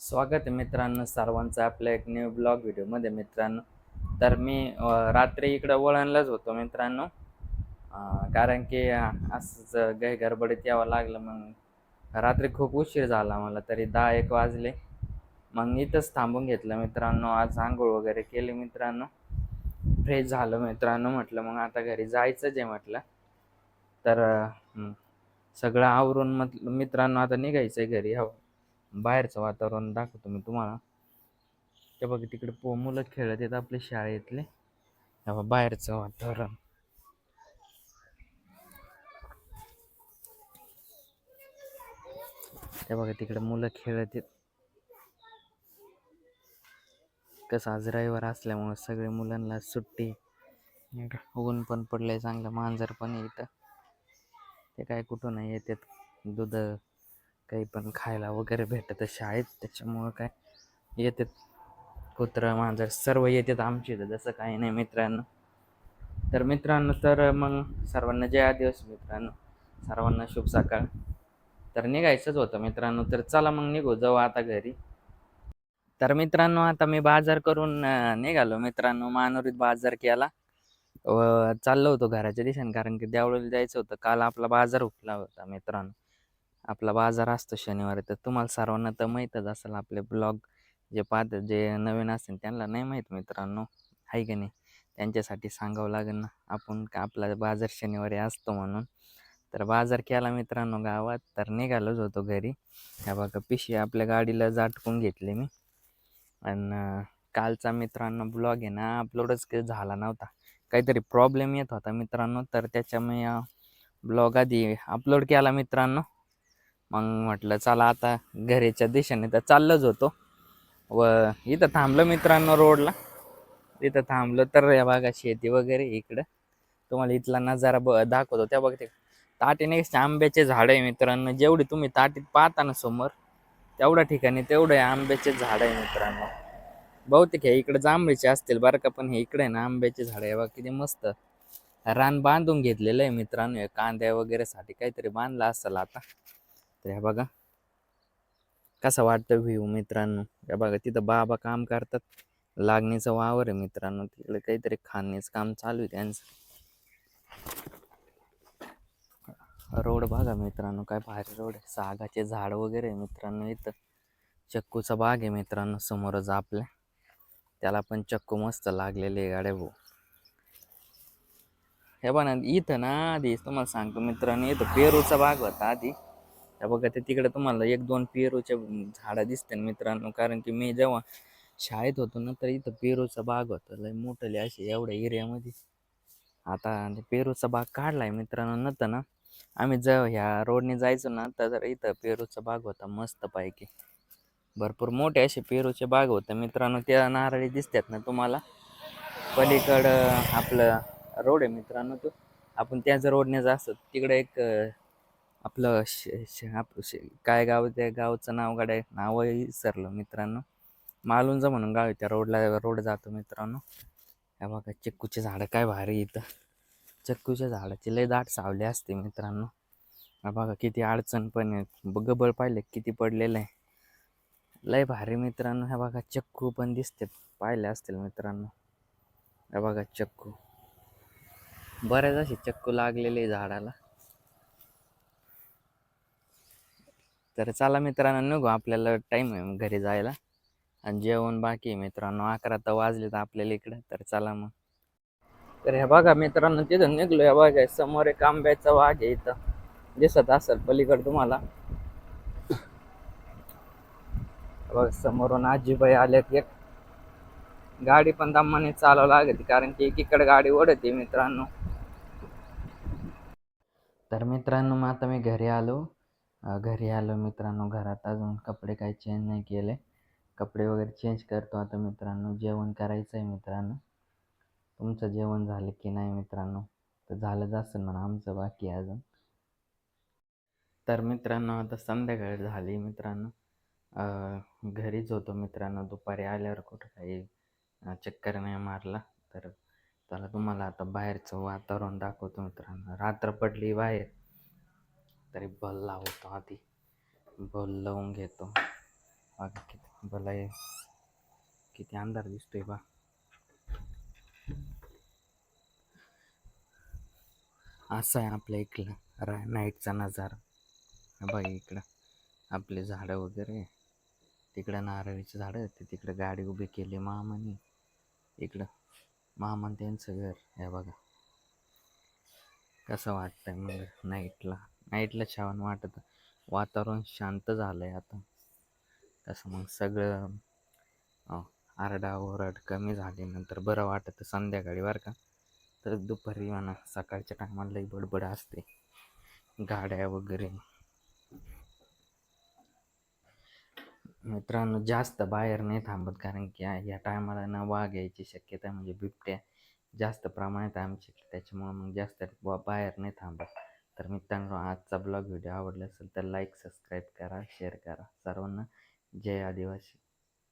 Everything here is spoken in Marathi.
स्वागत आहे मित्रांनो सर्वांचं आपल्या एक न्यू ब्लॉग व्हिडिओमध्ये मित्रांनो. तर मी रात्री इकडं वळणलाच होतो मित्रांनो. कारण की असंच गै गडबडीत यावं लागलं मग रात्री खूप उशीर झाला मला तरी दहा एक वाजले. मग इथंच थांबून घेतलं मित्रांनो आज आंघोळ वगैरे केली मित्रांनो. फ्रेश झालं मित्रांनो म्हटलं मग आता घरी जायचंच आहे म्हटलं. तर सगळं आवरून मत मित्रांनो आता निघायचं आहे घरी हो. बाहेरचं वातावरण दाखवतो मी तुम्हाला. ते बघा तिकडे पो मुलं खेळत आहेत आपले शाळेतले. हे बाहेरचं वातावरण. ते बघा तिकडे मुलं खेळत आहेत. कसं आज रविवार असल्यामुळे सगळे मुलांना सुट्टी ऊन पण पडलंय चांगलं मांजर पण येतं ते काय कुठं नाही येतात दूध? काही पण खायला वगैरे भेटतं शाळेत त्याच्यामुळं काय येतात कुत्रं मांजर सर्व येतात आमच्या इथं जसं काही नाही मित्रांनो. तर मित्रांनो तर मग सर्वांना जय दिवस मित्रांनो. सर्वांना शुभ सकाळ. तर निघायचंच होतं मित्रांनो तर चला मग निघू जाऊ आता घरी. तर मित्रांनो आता मी बाजार करून निघालो मित्रांनो मानुरीत बाजार केला. व चाललो होतो घराच्या दिशेने कारण की देवळीला जायचं होतं काल आपला बाजार उठला होता मित्रांनो. आपला बाजार असतो शनिवारी तर तुम्हाला सर्वांना तर माहीतच असेल आपले ब्लॉग जे पाहत जे नवीन असेल त्यांना नाही माहीत मित्रांनो आहे की नाही? त्यांच्यासाठी सांगावं लागेल ना आपण का आपला बाजार शनिवारी असतो म्हणून. तर बाजार केला मित्रांनो गावात तर निघालोच होतो घरी. ह्या बघा पिशी आपल्या गाडीला जाटकून घेतली मी. आणि कालचा मित्रांनो ब्लॉग आहे ना अपलोडच काही झाला नव्हता. काहीतरी प्रॉब्लेम येत होता मित्रांनो तर त्याच्यामुळे ब्लॉग आधी अपलोड केला मित्रांनो. मग म्हटलं चला आता घरीच्या दिशेने तर चाललंच होतो. व इथं थांबलं मित्रांनो रोडला. इथं थांबलं तर या बघा शेती वगैरे इकडं. तुम्हाला इथला नजारा ब दाखवतो. त्या बघते ताटीने आंब्याचे झाड आहे मित्रांनो. जेवढी तुम्ही ताटीत पाहता ना समोर तेवढ्या ठिकाणी तेवढे आंब्याचे झाड आहे मित्रांनो. बहुतेक हे इकडे जांभळीचे असतील बरं का पण हे इकडे आहे ना आंब्याचे झाड आहे. बघा किती मस्त रान बांधून घेतलेलं आहे मित्रांनो. कांद्या वगैरेसाठी काहीतरी बांधलं असेल आता. तर हे बघा. कसं वाटतं व्ह्यू मित्रांनो? या बघा तिथं बाबा काम करतात. लागणीचं वावर आहे मित्रांनो. तिकडे काहीतरी खाणीचं काम चालू आहे त्यांचं. रोड बघा मित्रांनो काय भारी रोड आहे. सागाचे झाड वगैरे मित्रांनो इथं. चक्कूचा बाग आहे मित्रांनो समोरच आपल्या. त्याला पण चक्कू मस्त लागलेले गाड्या भाऊ. हे बघा इथं ना आधी तुम्हाला सांगतो मित्रांनो इथं पेरूचा बाग होता आधी. बघा ते तिकडे तुम्हाला एक दोन पेरूचे झाडं दिसते मित्रांनो. कारण की मी जेव्हा शाळेत होतो ना तर इथं पेरूचा बाग होता. लय मोठले असे एवढ्या एरियामध्ये. आता पेरूचा बाग काढलाय मित्रांनो. नव्हतं ना आम्ही जेव्हा ह्या रोडने जायचो ना तर इथं पेरूचा बाग होता मस्त पैकी. भरपूर मोठे असे पेरूचे बाग होते मित्रांनो. त्या नारळी दिसतात ना तुम्हाला? पलीकडं आपलं रोड आहे मित्रांनो तो. आपण त्याच रोडने जास्त तिकडे एक आपलं श श- आप शे काय गाव त्या गावचं नाव गाड्या नावही विसरलं मित्रांनो. मालुंजा म्हणून गाव आहे त्या रोडला रोड जातो मित्रांनो. ह्या बघा चिक्कूचे झाडं काय भारी इथं चिक्कूच्या झाडाची लय दाट सावली असते मित्रांनो. हा बघा किती अडचण पण आहे ब- गबळ पाहिले किती पडलेलं आहे. लय भारी मित्रांनो. ह्या बघा चक्कू पण दिसते पाहिले असतील मित्रांनो. ह्या बघा चक्कू. बऱ्याच असे चक्कू लागलेले आहे झाडाला. तर चला मित्रांनो निघू आपल्याला टाईम आहे घरी जायला. आणि जेवण बाकी आहे मित्रांनो अकरा तर वाजले तर आपल्याला इकडं तर चला मग. तर हे बघा मित्रांनो तिथं निघलो हे बघा समोर एक आंब्याचा वाघ आहे इथं. दिसत असेल पलीकडे तुम्हाला. बघ बघा समोरून आजीबाई आल्यात एक. गाडी पण दमाने चालवावं लागते कारण की एकीकडे गाडी ओढते मित्रांनो. तर मित्रांनो मग आता मी घरी आलो. घरी आलो मित्रांनो घरात अजून कपडे काही चेंज नाही केले. कपडे वगैरे चेंज करतो आता मित्रांनो. जेवण करायचं आहे मित्रांनो. तुमचं जेवण झालं की नाही मित्रांनो? तर झालंच असेल म्हणा आमचं बाकी अजून. तर मित्रांनो आता संध्याकाळ झाली मित्रांनो. घरीच होतो मित्रांनो. दुपारी आल्यावर कुठं काही चक्कर नाही मारला. तर त्याला तुम्हाला आता बाहेरचं वातावरण दाखवतो मित्रांनो. रात्र पडली बाहेर. तरी बल लावतो आधी बल लावून घेतो. बघा किती भला आहे. किती अंधार दिसतोय बा. असा आहे आपल्या इकडं. रा नाईटचा नजारा. हा बघ इकडं. आपले झाडं वगैरे. तिकडं नारळीची झाडं ते तिकडं गाडी उभी केली मामाने. इकडं मामा त्यांचं घर. हे बघा. कसं वाटतंय मग नाईटला? नाईटला छान वाटत. वातावरण शांत झालं आहे आता. तसं मग सगळं आरडा आरडाओरड कमी झाली नंतर बरं वाटतं संध्याकाळी बरं का. तर दुपारी म्हणा सकाळच्या टायमाला लई बडबड असते. गाड्या वगैरे. मित्रांनो जास्त बाहेर नाही थांबत कारण की या टायमाला ना वाघ यायची शक्यता म्हणजे बिबट्या जास्त प्रमाणात आमच्या त्याच्यामुळं मग जास्त बाहेर नाही थांबत. तर मित्रांनो आजचा ब्लॉग व्हिडिओ आवडला असेल तर लाईक सबस्क्राईब करा शेअर करा. सर्वांना जय आदिवासी.